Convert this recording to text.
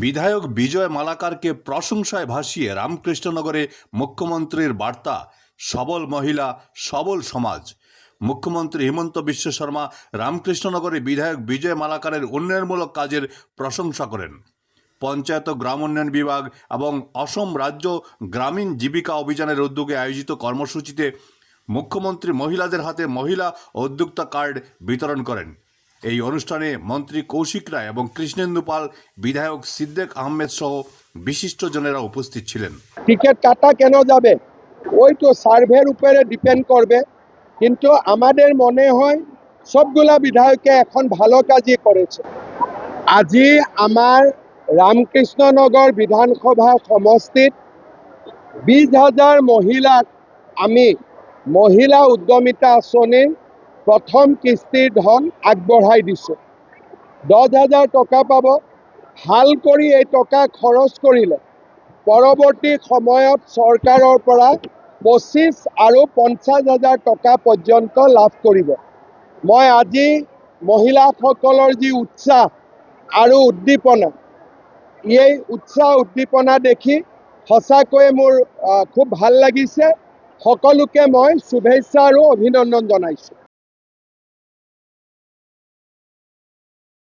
বিধায়ক বিজয় মালাকারকে প্রশংসায় ভাসিয়ে রামকৃষ্ণনগরে মুখ্যমন্ত্রীর বার্তা সবল মহিলা সবল সমাজ। মুখ্যমন্ত্রী হিমন্ত বিশ্ব শর্মা রামকৃষ্ণনগরে বিধায়ক বিজয় মালাকারের উন্নয়নমূলক কাজের প্রশংসা করেন। পঞ্চায়েত ও গ্রাম উন্নয়ন বিভাগ এবং অসম রাজ্য গ্রামীণ জীবিকা অভিযানের উদ্যোগে আয়োজিত কর্মসূচিতে মুখ্যমন্ত্রী মহিলাদের হাতে মহিলা উদ্যোক্তা কার্ড বিতরণ করেন। এই অনুষ্ঠানে মন্ত্রী কৌশিক রায় এবং কৃষ্ণেন্দু পাল, বিধায়ক সিদ্দেক আহমেদ সহ বিশিষ্টজনেরা উপস্থিত ছিলেন। টিকিট কাটা কেন যাবে? ওই তো সার্ভের উপরে ডিপেন্ড করবে। কিন্তু আমাদের মনে হয় সবগুলা বিধায়কে এখন ভালো কাজই করেছে। আজি আমার রামকৃষ্ণনগর বিধানসভা সমষ্টিত বিশ হাজাৰ মহিলাক আমি মহিলা উদ্যমিতা আঁচনিৰ প্ৰথম কিস্তিৰ ধন আগবঢ়াই দিছোঁ। দহ হাজাৰ টকা পাব। ভালো কৰি এই টকা খৰচ কৰিলে। পৰৱৰ্তী সময়ত চৰকাৰৰ পৰা পঁচিছ আৰু পঞ্চাছ হাজাৰ টকা পৰ্যন্ত লাভ কৰিব। মই আজি মহিলাসকলৰ যি উৎসাহ আৰু উদ্দীপনা এই উৎসাহ উদ্দীপনা দেখি সঁচাকৈয়ে মোৰ খুব ভাল লাগিছে। সকলোকে মই শুভেচ্ছা আৰু অভিনন্দন জনাইছোঁ।